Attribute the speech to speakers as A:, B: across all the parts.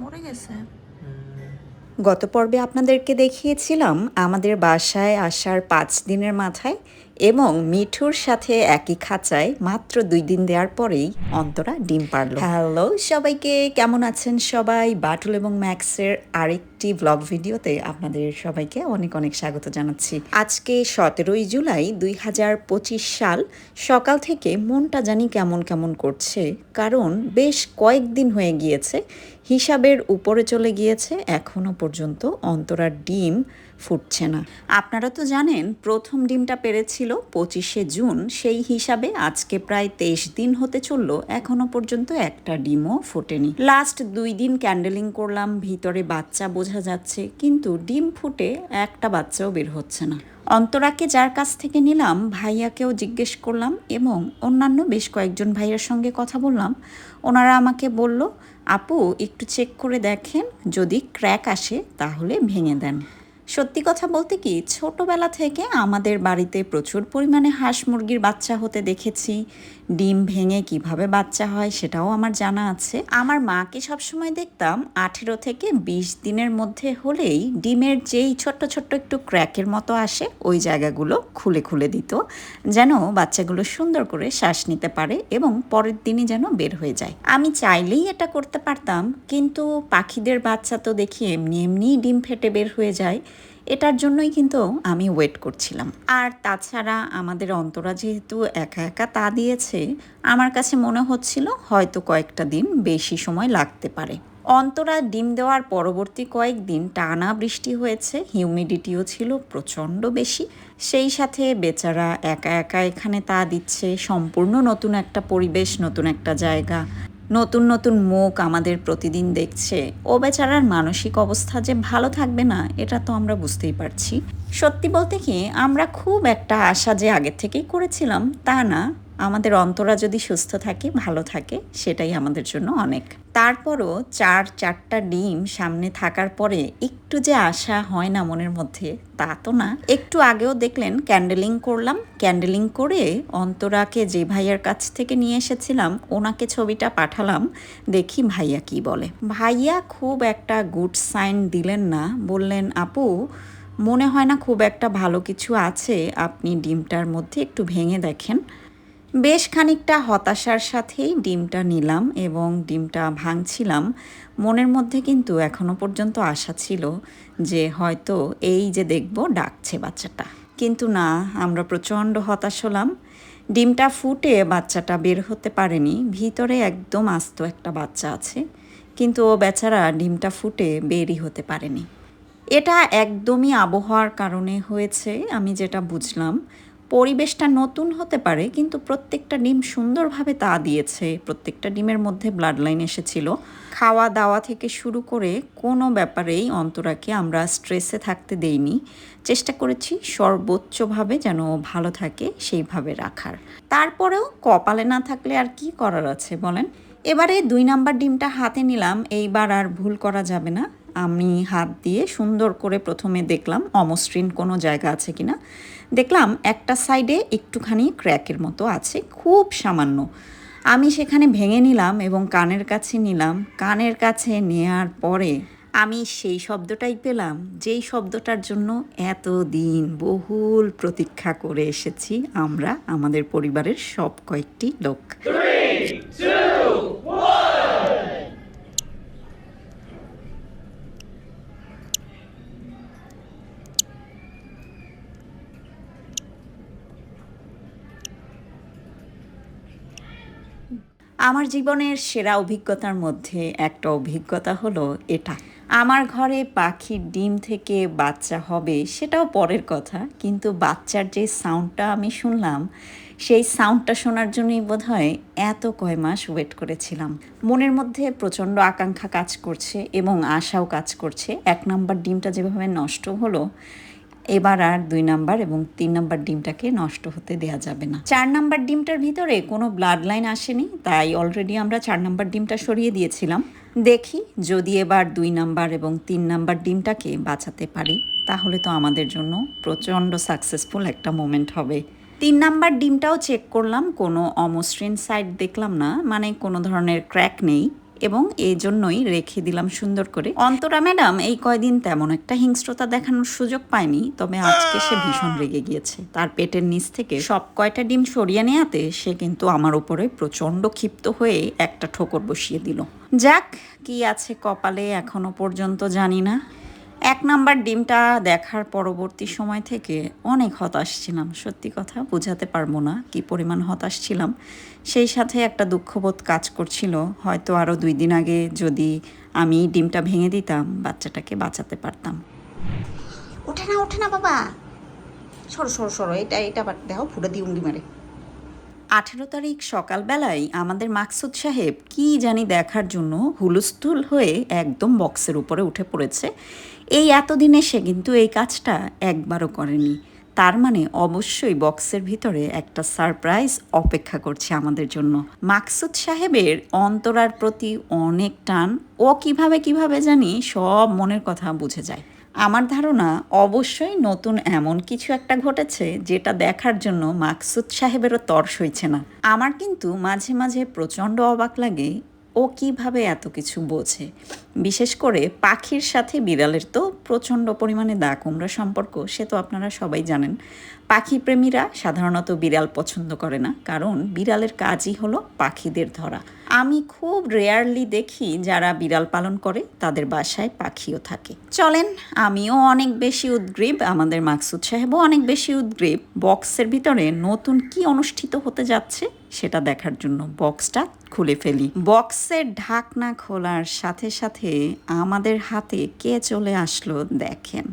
A: মরে গেছে।
B: গত পর্বে আপনাদেরকে দেখিয়েছিলাম আমাদের বাসায় আসার পাঁচ দিনের মাথায় এবং মিঠুর সাথে একই খাঁচায় মাত্র দুই দিন দেওয়ার পরেই অন্তরা ডিম পারল হ্যালো সবাইকে, কেমন আছেন সবাই? বাটুল এবং ম্যাক্সের আরেকটি ব্লগ ভিডিওতে আপনাদের সবাইকে অনেক অনেক স্বাগত জানাচ্ছি। আজকে সতেরোই জুলাই দুই হাজার পঁচিশ সাল। সকাল থেকে মনটা জানি কেমন কেমন করছে, কারণ বেশ কয়েকদিন হয়ে গিয়েছে। হিসাবের উপরে চলে গিয়েছে এখনও পর্যন্ত অন্তরার ডিম ফুটছে না। আপনারা তো জানেন, প্রথম ডিমটা পেরেছিল পঁচিশে জুন, সেই হিসাবে আজকে প্রায় তেইশ দিন হতে চলল, এখনও পর্যন্ত একটা ডিমও ফোটেনি। লাস্ট দুই দিন ক্যান্ডেলিং করলাম, ভিতরে বাচ্চা বোঝা যাচ্ছে, কিন্তু ডিম ফুটে একটা বাচ্চাও বের হচ্ছে না। অন্তরাকে যার কাছ থেকে নিলাম, ভাইয়াকেও জিজ্ঞেস করলাম এবং অন্যান্য বেশ কয়েকজন ভাইয়ের সঙ্গে কথা বললাম। ওনারা আমাকে বলল, আপু, একটু চেক করে দেখেন, যদি ক্র্যাক আসে, তাহলে ভেঙে দেন। সত্যি কথা বলতে কি, ছোটবেলা থেকে আমাদের বাড়িতে প্রচুর পরিমাণে হাঁস মুরগির বাচ্চা হতে দেখেছি। ডিম ভেঙে কীভাবে বাচ্চা হয় সেটাও আমার জানা আছে। আমার মাকে সবসময় দেখতাম আঠেরো থেকে বিশ দিনের মধ্যে হলেই ডিমের যেই ছোট্ট ছোট্ট একটু ক্র্যাকের মতো আসে, ওই জায়গাগুলো খুলে খুলে দিত। যেন বাচ্চাগুলো সুন্দর করে শ্বাস নিতে পারে এবং পরের দিনই যেন বের হয়ে যায়। আমি চাইলেই এটা করতে পারতাম, কিন্তু পাখিদের বাচ্চা তো দেখি এমনি এমনিই ডিম ফেটে বের হয়ে যায়। এটার জন্যই কিন্তু আমি ওয়েট করছিলাম। আর তাছাড়া আমাদের অন্তরা যেহেতু একা একা তা দিয়েছে, আমার কাছে মনে হচ্ছিল হয়তো কয়েকটা দিন বেশি সময় লাগতে পারে। অন্তরা ডিম দেওয়ার পরবর্তী কয়েকদিন টানা বৃষ্টি হয়েছে হিউমিডিটিও ছিল প্রচণ্ড বেশি। সেই সাথে বেচারা একা একা এখানে তা দিচ্ছে, সম্পূর্ণ নতুন একটা পরিবেশ, নতুন একটা জায়গা। নতুন নতুন মুখ আমাদের প্রতিদিন দেখছে। ও বেচারার মানসিক অবস্থা যে ভালো থাকবে না, এটা তো আমরা বুঝতেই পারছি। সত্যি বলতে কি, আমরা খুব একটা আশা যে আগের থেকেই করেছিলাম, তা না। আমাদের অন্তরা যদি সুস্থ থাকে, ভালো থাকে, সেটাই আমাদের জন্য অনেক। তারপরও চার, চারটা ডিম সামনে থাকার পরে একটু যে আশা হয় না মনের মধ্যে, তা তো না। একটু আগেও দেখলেন, ক্যান্ডেলিং করলাম। ক্যান্ডেলিং করে অন্তরাকে যে ভাইয়ার কাছ থেকে নিয়ে এসেছিলাম, ওনাকে ছবিটা পাঠালাম। দেখি ভাইয়া কি বলে। ভাইয়া খুব একটা গুড সাইন দিলেন না। বললেন, আপু, মনে হয় না খুব একটা ভালো কিছু আছে। আপনি ডিমটার মধ্যে একটু ভেঙে দেখেন। বেশ খানিকটা হতাশার সাথেই ডিমটা নিলাম এবং ডিমটা ভাঙছিলাম। মনের মধ্যে কিন্তু এখনও পর্যন্ত আশা ছিল যে হয়তো এই যে দেখব ডাকছে বাচ্চাটা। কিন্তু না, আমরা প্রচণ্ড হতাশ হলাম। ডিমটা ফুটে বাচ্চাটা বের হতে পারেনি। ভিতরে একদম আস্ত একটা বাচ্চা আছে, কিন্তু ও বেচারা ডিমটা ফুটে বেরই হতে পারেনি। এটা একদমই আবহাওয়ার কারণে হয়েছে, আমি যেটা বুঝলাম। পরিবেশটা নতুন হতে পারে, কিন্তু প্রত্যেকটা ডিম সুন্দরভাবে তা দিয়েছে। প্রত্যেকটা ডিমের মধ্যে ব্লাড লাইন এসেছিল। খাওয়া দাওয়া থেকে শুরু করে কোনো ব্যাপারেই অন্তরাকে আমরা স্ট্রেসে থাকতে দেইনি। চেষ্টা করেছি সর্বোচ্চভাবে যেন ভালো থাকে, সেইভাবে রাখার। তারপরেও কপালে না থাকলে আর কি করার আছে বলেন? এবারে দুই নাম্বার ডিমটা হাতে নিলাম, এইবার আর ভুল করা যাবে না। আমি হাত দিয়ে সুন্দর করে প্রথমে দেখলাম অমসৃণ কোনো জায়গা আছে কিনা। দেখলাম একটা সাইডে একটুখানি ক্র্যাকের মতো আছে, খুব সামান্য। আমি সেখানে ভেঙে নিলাম এবং কানের কাছে নিলাম। কানের কাছে নেয়ার পরে আমি সেই শব্দটাই পেলাম, যেই শব্দটার জন্য এত দিন বহুল প্রতীক্ষা করে এসেছি আমরা, আমাদের পরিবারের সব কয়েকটি লোক। আমার জীবনের সেরা অভিজ্ঞতার মধ্যে একটা অভিজ্ঞতা হলো এটা। আমার ঘরে পাখির ডিম থেকে বাচ্চা হবে সেটাও পরের কথা, কিন্তু বাচ্চার যে সাউন্ডটা আমি শুনলাম, সেই সাউন্ডটা শোনার জন্যই বোধ হয় এত কয় মাস ওয়েট করেছিলাম। মনের মধ্যে প্রচণ্ড আকাঙ্ক্ষা কাজ করছে এবং আশাও কাজ করছে। এক নম্বর ডিমটা যেভাবে নষ্ট হলো এবার আর দুই নাম্বার এবং তিন নাম্বার ডিমটাকে নষ্ট হতে দেয়া যাবে না। চার নাম্বার ডিমটার ভিতরে কোনো ব্লাড লাইন আসেনি, তাই অলরেডি আমরা চার নাম্বার ডিমটা সরিয়ে দিয়েছিলাম। দেখি যদি এবার দুই নাম্বার এবং তিন নাম্বার ডিমটাকে বাঁচাতে পারি, তাহলে তো আমাদের জন্য প্রচণ্ড সাকসেসফুল একটা মোমেন্ট হবে। তিন নাম্বার ডিমটাও চেক করলাম, কোনো অমসৃণ সাইড দেখলাম না মানে কোনো ধরনের ক্র্যাক নেই। এবং এই জন্যই রেখে দিলাম সুন্দর করে। অন্তরা ম্যাডাম, এই কয়দিন তেমন একটা হিংস্রতা দেখানোর সুযোগ পায়নি, তবে আজকে সে ভীষণ রেগে গিয়েছে। তার পেটের নিচ থেকে সব কয়টা ডিম সরিয়ে নেওয়াতে সে কিন্তু আমার উপরে প্রচণ্ড ক্ষিপ্ত হয়ে একটা ঠোকর বসিয়ে দিল। যাক, কি আছে কপালে এখনও পর্যন্ত জানি না। এক নাম্বার ডিমটা দেখার পরবর্তী সময় থেকে অনেক হতাশ ছিলাম। সত্যি কথা বোঝাতে পারব না কি পরিমাণ হতাশ ছিলাম। সেই সাথে একটা দুঃখবোধ কাজ করছিল। হয়তো আরও দুই দিন আগে যদি আমি ডিমটা ভেঙে দিতাম বাচ্চাটাকে বাঁচাতে পারতাম।
A: ওঠে না ওঠে না বাবা। সরো সরো সরো এটা এটা আবার দেখো ফুটে দিয়ে উঙ্গি মারে।
B: আঠেরো তারিখ সকালবেলায় আমাদের মাকসুদ সাহেব কি জানি দেখার জন্য হুলস্থুল হয়ে একদম বক্সের উপরে উঠে পড়েছে। এই এতদিনে সে কিন্তু এই কাজটা একবারও করেনি। তার মানে অবশ্যই বক্সের ভিতরে একটা সারপ্রাইজ অপেক্ষা করছে আমাদের জন্য। মাকসুদ সাহেবের অন্তরার প্রতি অনেক টান। ও কীভাবে কীভাবে জানি সব মনের কথা বুঝে যায়। আমার ধারণা অবশ্যই নতুন এমন কিছু একটা ঘটেছে যেটা দেখার জন্য মাকসুদ সাহেবেরও তর্স হইছে না। আমার কিন্তু মাঝে মাঝে প্রচণ্ড অবাক লাগে ও কীভাবে এত কিছু বোঝে? বিশেষ করে পাখির সাথে বিড়ালের তো প্রচণ্ড পরিমাণে দা কুমড়া সম্পর্ক, সে তো আপনারা সবাই জানেন। পাখি প্রেমীরা সাধারণত বিড়াল পছন্দ করে না, কারণ বিড়ালের কাজই হলো পাখিদের ধরা। আমি খুব রেয়ারলি দেখি যারা বিড়াল পালন করে, তাদের বাসায় পাখিও থাকে। চলেন, আমিও অনেক বেশি উদ্গ্রীব, আমাদের মাকসুদ সাহেবও অনেক বেশি উদ্গ্রীব। বক্সের ভিতরে নতুন কি অনুষ্ঠিত হতে যাচ্ছে, সেটা দেখার জন্য বক্সটা খুলে ফেলি। বক্সের ঢাকনা খোলার সাথে সাথে আমাদের হাতে কে চলে আসলো দেখেন।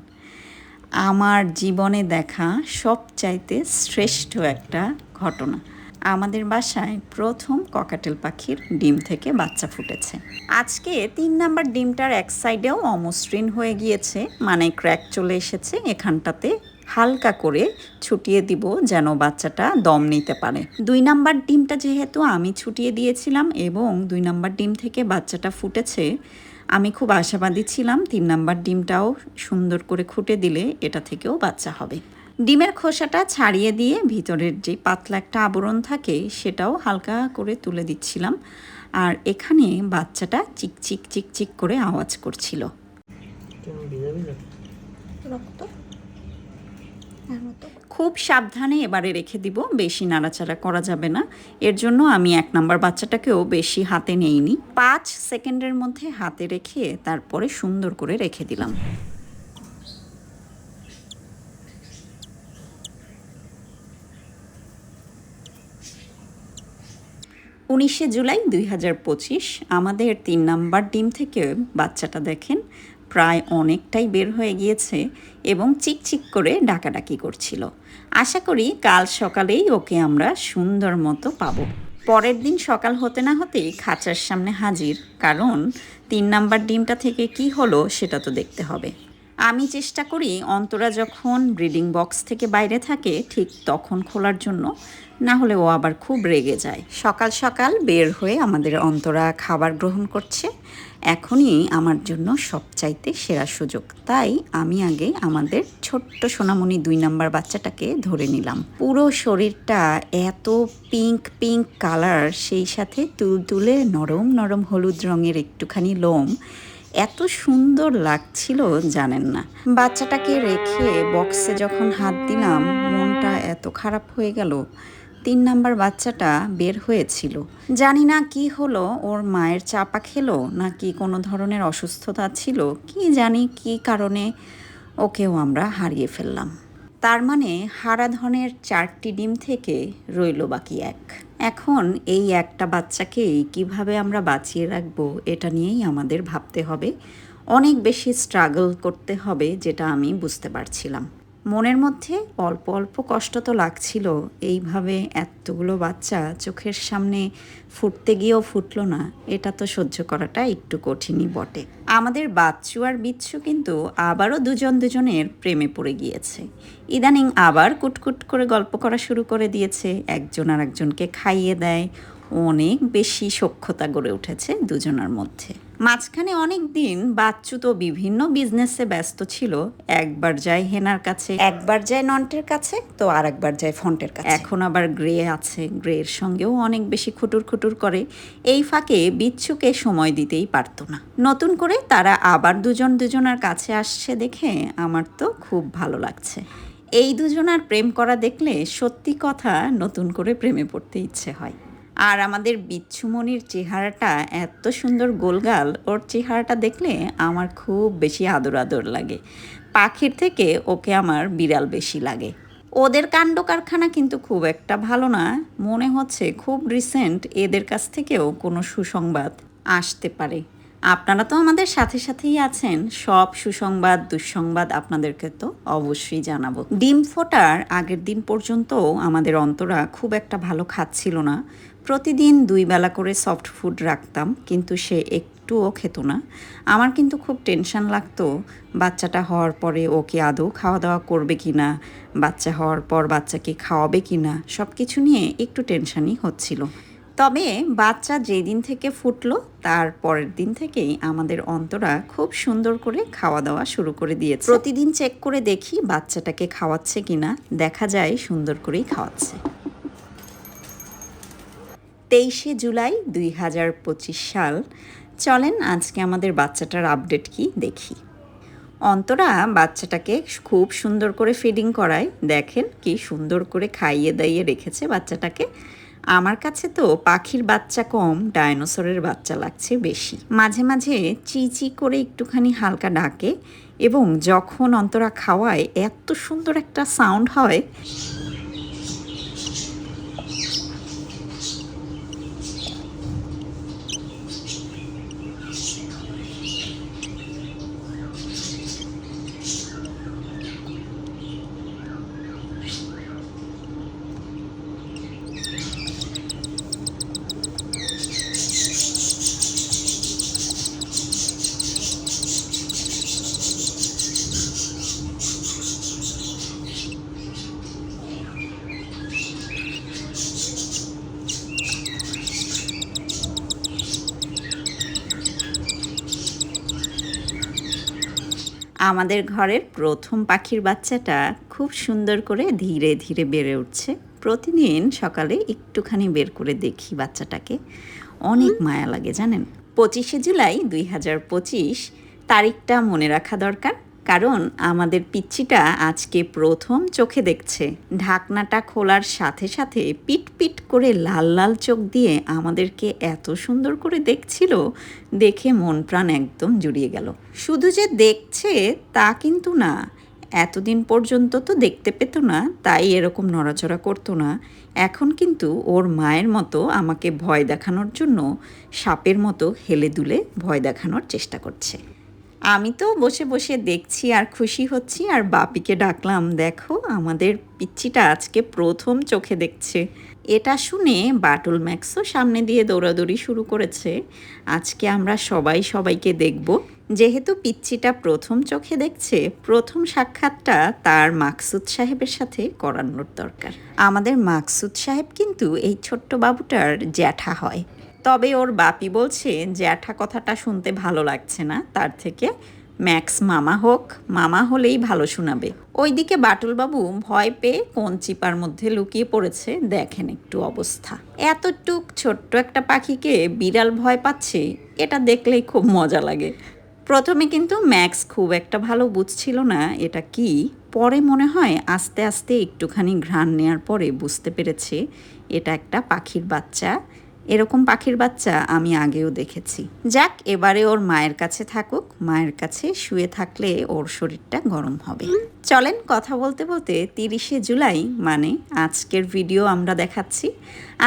B: আমার জীবনে দেখা সবচাইতে শ্রেষ্ঠ একটা ঘটনা। আমাদের বাসায় প্রথম ককাটেল পাখির ডিম থেকে বাচ্চা ফুটেছে। আজকে তিন নাম্বার ডিমটার এক সাইডেও অমসৃণ হয়ে গিয়েছে মানে ক্র্যাক চলে এসেছে, এখানটাতে হালকা করে ছুটিয়ে দিব যেন বাচ্চাটা দম নিতে পারে। দুই নাম্বার ডিমটা যেহেতু আমি ছুটিয়ে দিয়েছিলাম এবং দুই নাম্বার ডিম থেকে বাচ্চাটা ফুটেছে, আমি খুব আশাবাদী ছিলাম তিন নাম্বার ডিমটাও সুন্দর করে খুঁটে দিলে এটা থেকেও বাচ্চা হবে। ডিমের খোসাটা ছাড়িয়ে দিয়ে ভিতরের যে পাতলা একটা আবরণ থাকে সেটাও হালকা করে তুলে দিচ্ছিলাম। আর এখানে বাচ্চাটা চিকচিক চিকচিক করে আওয়াজ করছিল। খুব সাবধানে এবারে রেখে দিব বেশি নাড়াচাড়া করা যাবে না। এর জন্য আমি এক নাম্বার বাচ্চাটাকেও বেশি হাতে নেইনি। পাঁচ সেকেন্ডের মধ্যে হাতে রেখে তারপরে সুন্দর করে রেখে দিলাম। উনিশে জুলাই দুই হাজার পঁচিশ আমাদের তিন নাম্বার ডিম থেকে বাচ্চাটা দেখেন, প্রায় অনেকটাই বের হয়ে গিয়েছে এবং চিকচিক করে ডাকাডাকি করছিল। আশা করি কাল সকালেই ওকে আমরা সুন্দর মতো পাবো। পরের দিন সকাল হতে না হতেই খাঁচার সামনে হাজির, কারণ তিন নাম্বার ডিমটা থেকে কি হলো সেটা তো দেখতে হবে। আমি চেষ্টা করি অন্তরা যখন ব্রিডিং বক্স থেকে বাইরে থাকে ঠিক তখন খোলার জন্য, না হলে ও আবার খুব রেগে যায়। সকাল সকাল বের হয়ে আমাদের অন্তরা খাবার গ্রহণ করছে। এখনই আমার জন্য সবচাইতে সেরা সুযোগ। তাই আমি আগে আমাদের ছোট্ট সোনামণি দুই নাম্বার বাচ্চাটাকে ধরে নিলাম। পুরো শরীরটা এত পিঙ্ক পিঙ্ক কালার সেই সাথে তুলতুলে নরম নরম হলুদ রঙের একটুখানি লোম। এত সুন্দর লাগছিল জানেন না। বাচ্চাটাকে রেখে বক্সে যখন হাত দিলাম, মনটা এত খারাপ হয়ে গেল। তিন নাম্বার বাচ্চাটা বের হয়েছিল। জানি না কি হলো, ওর মায়ের চাপা খেলো, নাকি কোনো ধরনের অসুস্থতা ছিল, কি জানি কি কারণে ওকেও আমরা হারিয়ে ফেললাম। তার মানে হারাধনের চারটি ডিম থেকে রইল বাকি এক। এখন এই একটা বাচ্চাকেই কীভাবে আমরা বাঁচিয়ে রাখব, এটা নিয়েই আমাদের ভাবতে হবে। অনেক বেশি স্ট্রাগল করতে হবে, যেটা আমি বুঝতে পারছিলাম। মনের মধ্যে অল্প অল্প কষ্ট তো লাগছিল। এইভাবে এতগুলো বাচ্চা চোখের সামনে ফুটতে গিয়েও ফুটলো না, এটা তো সহ্য করাটা একটু কঠিনই বটে। আমাদের বাচ্চু আর বিচ্ছু কিন্তু আবারও দুজন দুজনের প্রেমে পড়ে গিয়েছে। ইদানিং আবার কুটকুট করে গল্প করা শুরু করে দিয়েছে। একজন আর একজনকে খাইয়ে দেয় অনেক বেশি সখ্যতা গড়ে উঠেছে দুজনার মধ্যে। মাঝখানে অনেক দিন বাচ্চু তো বিভিন্ন বিজনেসে ব্যস্ত ছিল, একবার যায় হেনার কাছে, একবার যায় নন্টের কাছে, তো আর একবার যায় ফন্টের কাছে। এখন আবার গ্রে আছে, গ্রের সঙ্গেও অনেক বেশি খুটুর খুটুর করে। এই ফাঁকে বিচ্ছুকে সময় দিতেই পারতো না। নতুন করে তারা আবার দুজন দুজনার কাছে আসছে দেখে আমার তো খুব ভালো লাগছে। এই দুজনার প্রেম করা দেখলে সত্যি কথা নতুন করে প্রেমে পড়তে ইচ্ছে হয়। আর আমাদের বিচ্ছুমনির চেহারাটা এত সুন্দর গোলগাল, ওর চেহারাটা দেখলে আমার খুব বেশি আদর আদর লাগে। পাখির থেকে ওকে আমার বিড়াল বেশি লাগে। ওদের কাণ্ড কারখানা কিন্তু খুব একটা ভালো না। মনে হচ্ছে খুব রিসেন্ট এদের কাছ থেকেও কোনো সুসংবাদ আসতে পারে। আপনারা তো আমাদের সাথে সাথেই আছেন। সব সুসংবাদ, দুঃসংবাদ আপনাদেরকে তো অবশ্যই জানাব। ডিম ফোটার আগের দিন পর্যন্ত আমাদের অন্তরা খুব একটা ভালো খাচ্ছিল না। প্রতিদিন দুই বেলা করে সফট ফুড রাখতাম, কিন্তু সে একটুও খেত না। আমার কিন্তু খুব টেনশন লাগতো, বাচ্চাটা হওয়ার পরে ওকে আদৌ খাওয়া দাওয়া করবে কি না, বাচ্চা হওয়ার পর বাচ্চাকে খাওয়াবে কি না সব কিছু নিয়ে একটু টেনশানই হচ্ছিল। তবে বাচ্চা যেদিন থেকে ফুটলো, তার পরের দিন থেকেই আমাদের অন্তরা খুব সুন্দর করে খাওয়া দাওয়া শুরু করে দিয়েছে। প্রতিদিন চেক করে দেখি বাচ্চাটাকে খাওয়াচ্ছে কিনা। দেখা যায় সুন্দর করেই খাওয়াচ্ছে। তেইশে জুলাই দুই হাজার পঁচিশ সাল। চলেন আজকে আমাদের বাচ্চাটার আপডেট কি দেখি। অন্তরা বাচ্চাটাকে খুব সুন্দর করে ফিডিং করায়। দেখেন কি সুন্দর করে খাইয়ে দাইয়ে রেখেছে বাচ্চাটাকে। আমার কাছে তো পাখির বাচ্চা কম, ডায়নোসরের বাচ্চা লাগছে বেশি। মাঝে মাঝে চিচি করে একটুখানি হালকা ডাকে এবং যখন অন্তরা খাওয়ায় এত সুন্দর একটা সাউন্ড হয় আমাদের ঘরের প্রথম পাখির বাচ্চাটা খুব সুন্দর করে ধীরে ধীরে বেড়ে উঠছে। প্রতিদিন সকালে একটুখানি বের করে দেখি বাচ্চাটাকে। অনেক মায়া লাগে জানেন। পঁচিশে জুলাই দুই হাজার পঁচিশ তারিখটা মনে রাখা দরকার। কারণ আমাদের পিচ্চিটা আজকে প্রথম চোখে দেখছে। ঢাকনাটা খোলার সাথে সাথে পিট পিট করে লাল লাল চোখ দিয়ে আমাদেরকে এত সুন্দর করে দেখছিল, দেখে মন প্রাণ একদম জুড়িয়ে গেল। শুধু যে দেখছে তা কিন্তু না, এতদিন পর্যন্ত তো দেখতে পেত না, তাই এরকম নড়াচড়া করতো না। এখন কিন্তু ওর মায়ের মতো আমাকে ভয় দেখানোর জন্য সাপের মতো হেলে দুলে ভয় দেখানোর চেষ্টা করছে। আমি তো বসে বসে দেখছি আর খুশি হচ্ছি আর বাপিকে ডাকলাম, দেখো আমাদের পিচ্ছিটা আজকে প্রথম চোখে দেখছে। এটা শুনে বাটুল ম্যাক্সও সামনে দিয়ে দৌড়াদৌড়ি শুরু করেছে। আজকে আমরা সবাই সবাইকে দেখব। যেহেতু পিচ্ছিটা প্রথম চোখে দেখছে, প্রথম সাক্ষাৎটা তার মাকসুদ সাহেবের সাথে করানোর দরকার। আমাদের মাকসুদ সাহেব কিন্তু এই ছোট্ট বাবুটার জ্যাঠা হয়। তবে ওর বাপি বলছে জ্যাঠা কথাটা শুনতে ভালো লাগছে না। তার থেকে ম্যাক্স মামা হোক, মামা হলেই ভালো শোনাবে। ওইদিকে বাটুলবাবু ভয় পেয়ে কোন চিপার মধ্যে লুকিয়ে পড়েছে, দেখেন একটু অবস্থা। এতটুক ছোট্ট একটা পাখিকে বিড়াল ভয় পাচ্ছে, এটা দেখলেই খুব মজা লাগে। প্রথমে কিন্তু ম্যাক্স খুব একটা ভালো বুঝছিল না এটা কি, পরে মনে হয় আস্তে আস্তে একটুখানি ঘ্রাণ নেওয়ার পরে বুঝতে পেরেছে এটা একটা পাখির বাচ্চা। এরকম পাখির বাচ্চা আমি আগেও দেখেছি। যাক, এবারে ওর মায়ের কাছে থাকুক, মায়ের কাছে শুয়ে থাকলে ওর শরীরটা গরম হবে। চলেন কথা বলতে বলতে তিরিশে জুলাই মানে আজকের ভিডিও আমরা দেখাচ্ছি।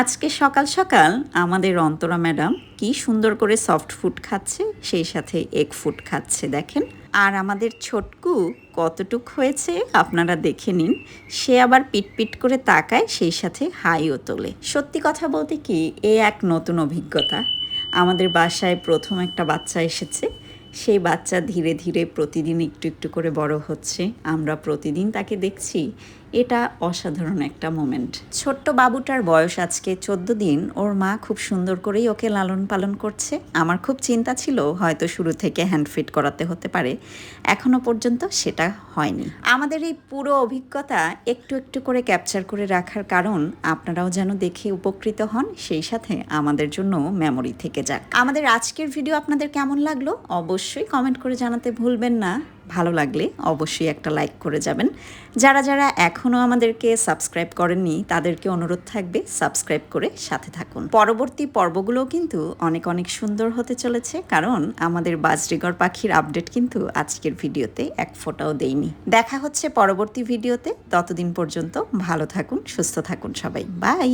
B: আজকে সকাল সকাল আমাদের অন্তরা ম্যাডাম কি সুন্দর করে সফট ফুড খাচ্ছে, সেই সাথে এগ ফুড খাচ্ছে, দেখেন। আর আমাদের ছোটকু কতটুক হয়েছে আপনারা দেখে নিন। সে আবার পিটপিট করে তাকায়, সেই সাথে হাইও তোলে। সত্যি কথা বলতে কি, এ এক নতুন অভিজ্ঞতা। আমাদের বাসায় প্রথম একটা বাচ্চা এসেছে। সেই বাচ্চা ধীরে ধীরে প্রতিদিন একটু একটু করে বড় হচ্ছে। আমরা প্রতিদিন তাকে দেখছি। এটা অসাধারণ একটা মোমেন্ট ছোট্ট বাবুটার বয়স আজকে চোদ্দ দিন, ওর মা খুব সুন্দর করেই ওকে লালন পালন করছে। আমার খুব চিন্তা ছিল, হয়তো শুরু থেকে হ্যান্ড ফিট করাতে হতে পারে। এখনও পর্যন্ত সেটা হয়নি। আমাদের এই পুরো অভিজ্ঞতা একটু একটু করে ক্যাপচার করে রাখার কারণ আপনারাও যেন দেখে উপকৃত হন, সেই সাথে আমাদের জন্য মেমোরি থেকে যাক। আমাদের আজকের ভিডিও আপনাদের কেমন লাগল? অবশ্যই কমেন্ট করে জানাতে ভুলবেন না। ভালো লাগলে অবশ্যই একটা লাইক করে যাবেন। যারা যারা এখনও আমাদেরকে সাবস্ক্রাইব করেননি, তাদেরকে অনুরোধ থাকবে সাবস্ক্রাইব করে সাথে থাকুন। পরবর্তী পর্বগুলোও কিন্তু অনেক অনেক সুন্দর হতে চলেছে, কারণ আমাদের বাজরিগর পাখির আপডেট কিন্তু আজকের ভিডিওতে এক ফোঁটাও দেইনি। দেখা হচ্ছে পরবর্তী ভিডিওতে। ততদিন পর্যন্ত ভালো থাকুন, সুস্থ থাকুন সবাই। বাই